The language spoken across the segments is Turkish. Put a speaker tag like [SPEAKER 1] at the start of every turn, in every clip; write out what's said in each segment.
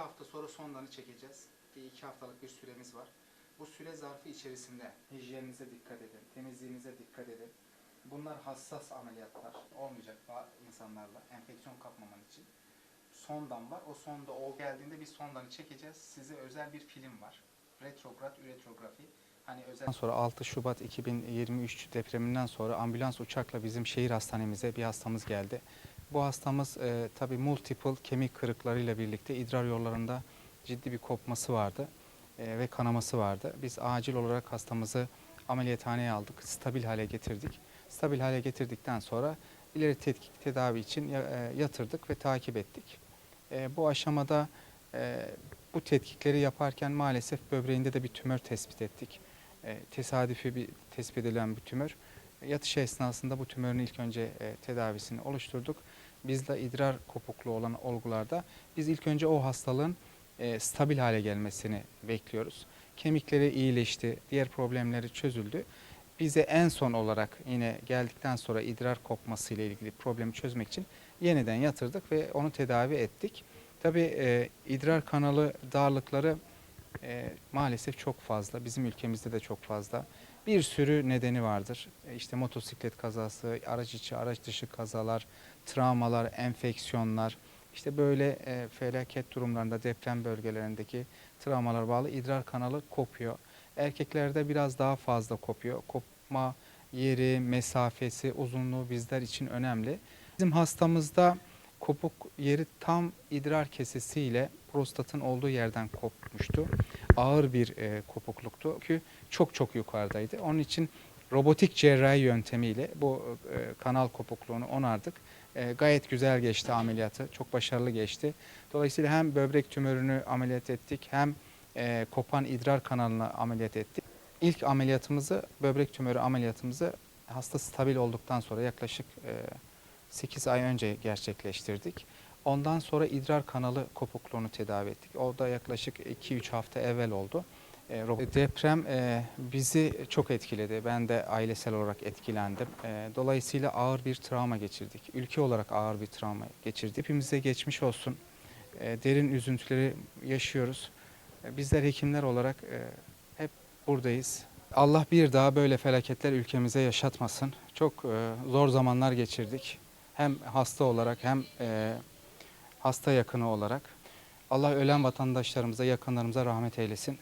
[SPEAKER 1] hafta sonra sondanı çekeceğiz. Bir iki haftalık bir süremiz var. Bu süre zarfı içerisinde hijyeninize dikkat edin, temizliğinize dikkat edin. Bunlar hassas ameliyatlar. Olmayacak insanlarla enfeksiyon kapmaman için. Sondan var. O sonda o geldiğinde bir sondanı çekeceğiz. Size özel bir film var. Retrograd üretrografi. Hani özel sonra 6 Şubat 2023 depreminden sonra ambulans uçakla bizim şehir hastanemize bir hastamız geldi. Bu hastamız e, tabii multiple kemik kırıklarıyla birlikte idrar yollarında ciddi bir kopması vardı e, ve kanaması vardı. Biz acil olarak hastamızı ameliyathaneye aldık, stabil hale getirdik. Stabil hale getirdikten sonra ileri tetkik tedavi için e, yatırdık ve takip ettik. E, bu aşamada e, bu tetkikleri yaparken maalesef böbreğinde de bir tümör tespit ettik. E, tesadüfi bir tespit edilen bir tümör. Yatış esnasında bu tümörün ilk önce e, tedavisini oluşturduk. Bizde idrar kopukluğu olan olgularda biz ilk önce o hastalığın e, stabil hale gelmesini bekliyoruz. Kemikleri iyileşti, diğer problemleri çözüldü. Bize en son olarak yine geldikten sonra idrar kopması ile ilgili problemi çözmek için yeniden yatırdık ve onu tedavi ettik. Tabii e, idrar kanalı darlıkları e, maalesef çok fazla. Bizim ülkemizde de çok fazla. Bir sürü nedeni vardır. E, işte motosiklet kazası, araç içi, araç dışı kazalar, travmalar, enfeksiyonlar, işte böyle e, felaket durumlarında deprem bölgelerindeki travmalar bağlı idrar kanalı kopuyor. Erkeklerde biraz daha fazla kopuyor. Kopma yeri, mesafesi, uzunluğu bizler için önemli. Bizim hastamızda kopuk yeri tam idrar kesesiyle prostatın olduğu yerden kopmuştu. Ağır bir e, kopukluktu. Çünkü çok çok yukarıdaydı. Onun için robotik cerrahi yöntemiyle bu e, kanal kopukluğunu onardık. E, gayet güzel geçti ameliyatı. Çok başarılı geçti. Dolayısıyla hem böbrek tümörünü ameliyat ettik hem e, kopan idrar kanalını ameliyat ettik. İlk ameliyatımızı, böbrek tümörü ameliyatımızı hasta stabil olduktan sonra yaklaşık e, 8 ay önce gerçekleştirdik. Ondan sonra idrar kanalı kopukluğunu tedavi ettik. O da yaklaşık 2-3 hafta evvel oldu. E, Deprem e, bizi çok etkiledi. Ben de ailesel olarak etkilendim. E, Dolayısıyla ağır bir travma geçirdik. Ülke olarak ağır bir travma geçirdik. Hepimize geçmiş olsun. Derin üzüntüleri yaşıyoruz. Bizler hekimler olarak hep buradayız. Allah bir daha böyle felaketler ülkemize yaşatmasın. Çok zor zamanlar geçirdik. Hem hasta olarak hem hasta yakını olarak. Allah ölen vatandaşlarımıza, yakınlarımıza rahmet eylesin.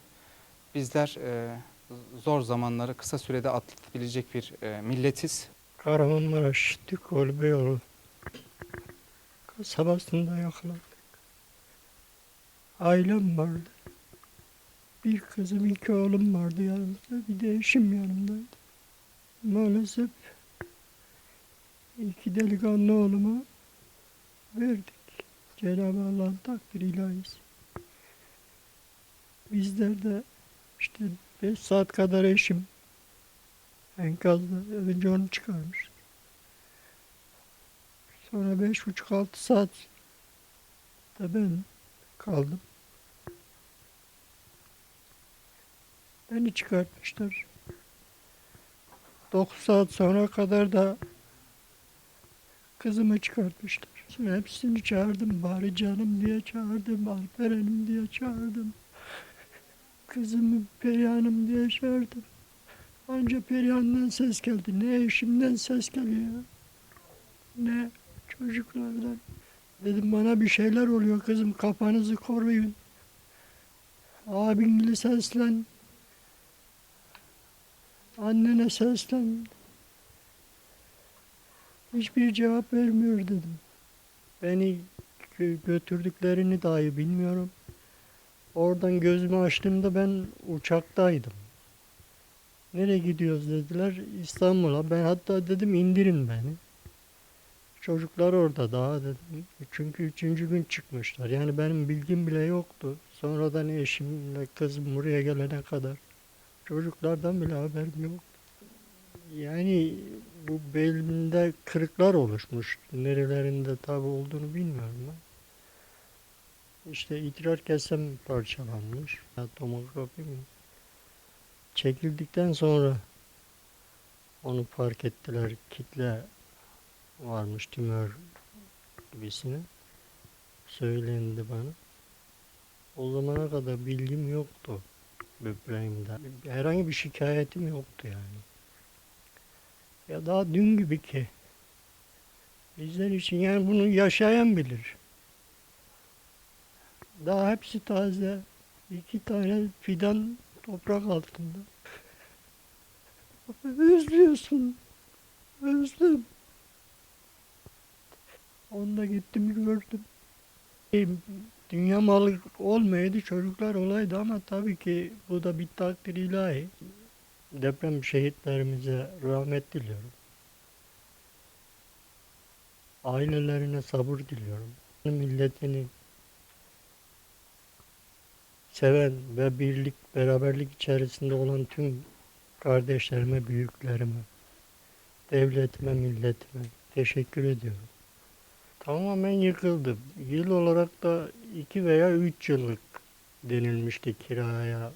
[SPEAKER 1] Bizler e, zor zamanları kısa sürede atlatabilecek bir e, milletiz.
[SPEAKER 2] Kahramanmaraş Dikol Beyoğlu kasabasında yakalandık. Ailem vardı. Bir kızım, iki oğlum vardı yanımda. Bir de eşim yanımdaydı. Maalesef iki delikanlı oğluma verdik. Cenab-ı Allah'ın takdiri ilahisi. Bizler de işte beş saat kadar eşim enkazda önce onu çıkarmış. Sonra beş buçuk altı saat da ben kaldım. Beni çıkartmışlar. Dokuz saat sonra kadar da kızımı çıkartmışlar. Sonra hepsini çağırdım. Bari canım diye çağırdım. Alperen'im diye çağırdım. Kızımı Perihan'ım diye çağırdım. Anca Perihan'dan ses geldi. Ne eşimden ses geliyor. Ne çocuklardan. Dedim bana bir şeyler oluyor kızım kafanızı koruyun. Abinle seslen. Annene seslen. Hiçbir cevap vermiyor dedim. Beni gö- götürdüklerini dahi bilmiyorum. Oradan gözümü açtığımda ben uçaktaydım. Nereye gidiyoruz dediler. İstanbul'a. Ben hatta dedim indirin beni. Çocuklar orada daha dedim. Çünkü üçüncü gün çıkmışlar. Yani benim bilgim bile yoktu. Sonradan eşimle kızım buraya gelene kadar. Çocuklardan bile haberim yok. Yani bu belimde kırıklar oluşmuş. Nerelerinde tabi olduğunu bilmiyorum ben. İşte idrar kesem parçalanmış. Ya, tomografi mi? Çekildikten sonra onu fark ettiler. Kitle varmış tümör gibisine. Söylendi bana. O zamana kadar bilgim yoktu böbreğimde. Herhangi bir şikayetim yoktu yani. Ya daha dün gibi ki. Bizler için yani bunu yaşayan bilir. Daha hepsi taze. İki tane fidan toprak altında. Özlüyorsun. Özlem. Onda gittim gördüm. Dünya malı olmayaydı çocuklar olaydı ama tabii ki bu da bir takdir ilahi. Deprem şehitlerimize rahmet diliyorum. Ailelerine sabır diliyorum. Milletini seven ve birlik, beraberlik içerisinde olan tüm kardeşlerime, büyüklerime, devletime, milletime teşekkür ediyorum. Tamamen yıkıldı. Yıl olarak da iki veya üç yıllık denilmişti kiraya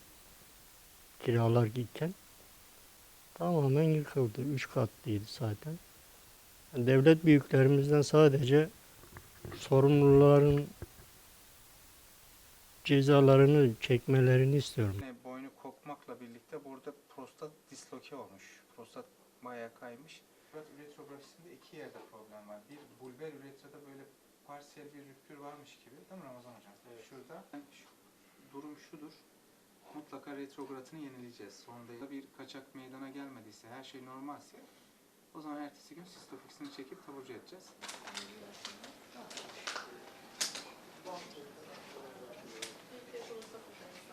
[SPEAKER 2] kiralar iken. Tamamen yıkıldı. Üç katlıydı zaten. Devlet büyüklerimizden sadece sorumluların cezalarını çekmelerini istiyorum.
[SPEAKER 1] Boynu kokmakla birlikte burada prostat disloke olmuş. Prostat bayağı kaymış. Evet, üretrografisinde iki yerde problem var. Bir bulber üretrada böyle parsiyel bir rüptür varmış gibi. Değil mi Ramazan hocam? Şurada Yani şu- durum şudur. Mutlaka retrogradını yenileyeceğiz. Sonunda bir kaçak meydana gelmediyse, her şey normalse o zaman ertesi gün sistofiksini çekip taburcu edeceğiz.